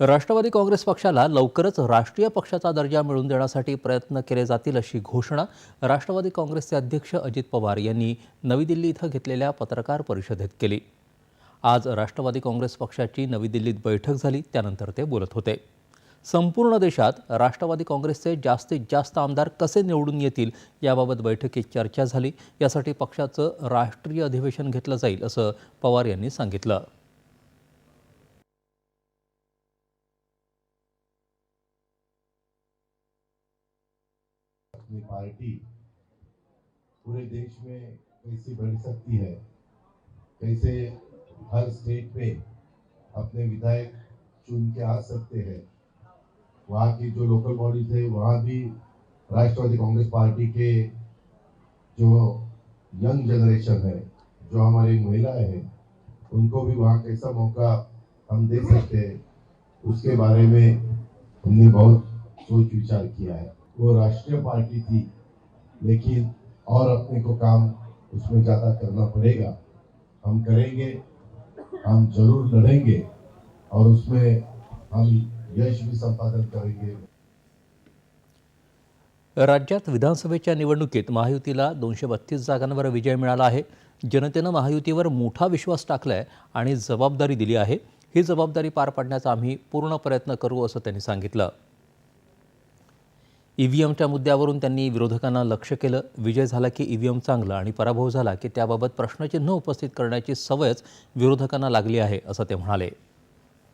राष्ट्रवादी काँग्रेस पक्षाला लवकरच राष्ट्रीय पक्षाचा दर्जा मिळवून देण्यासाठी प्रयत्न केले जातील अशी घोषणा राष्ट्रवादी काँग्रेसचे अध्यक्ष अजित पवार यांनी नवी दिल्ली इथं घेतलेल्या पत्रकार परिषदेत केली. आज राष्ट्रवादी काँग्रेस पक्षाची नवी दिल्लीत बैठक झाली त्यानंतर ते बोलत होते. संपूर्ण देशात राष्ट्रवादी काँग्रेसचे जास्तीत जास्त आमदार कसे निवडून येतील याबाबत बैठकीत चर्चा झाली. यासाठी पक्षाचं राष्ट्रीय अधिवेशन घेतलं जाईल असं पवार यांनी सांगितलं. अपनी पार्टी पूरे देश में कैसे बढ़ सकती है? कैसे हर स्टेट पे अपने विधायक चुन के आ सकते हैं? वहाँ की जो लोकल बॉडीज है वहाँ भी राष्ट्रवादी कांग्रेस पार्टी के जो यंग जनरेशन है, जो हमारी महिलाएँ हैं, उनको भी वहाँ कैसा मौका हम दे सकते हैं? उसके बारे में हमने बहुत सोच विचार किया है। वो राष्ट्रीय पार्टी थी लेकिन और अपने को काम उसमें ज़्यादा करना पड़ेगा। हम करेंगे हम जरूर लड़ेंगे और उसमें हम यश भी संपादन करेंगे। राज्यात विधानसभेच्या निवडणुकीत महायुतीला दोनशे बत्तीस जागांवर विजय मिळाला आहे. जनतेनं महायुतीवर मोठा विश्वास टाकलाय आणि जबाबदारी दिली आहे. ही जबाबदारी पार पाडण्याचा आम्ही पूर्ण प्रयत्न करू असं त्यांनी सांगितलं. ईव्हीएमच्या मुद्द्यावरून त्यांनी विरोधकांना लक्ष केलं. विजय झाला की ईव्हीएम चांगलं आणि पराभव झाला की त्याबाबत प्रश्नचिन्ह उपस्थित करण्याची सवयच विरोधकांना लागली आहे असं ते म्हणाले.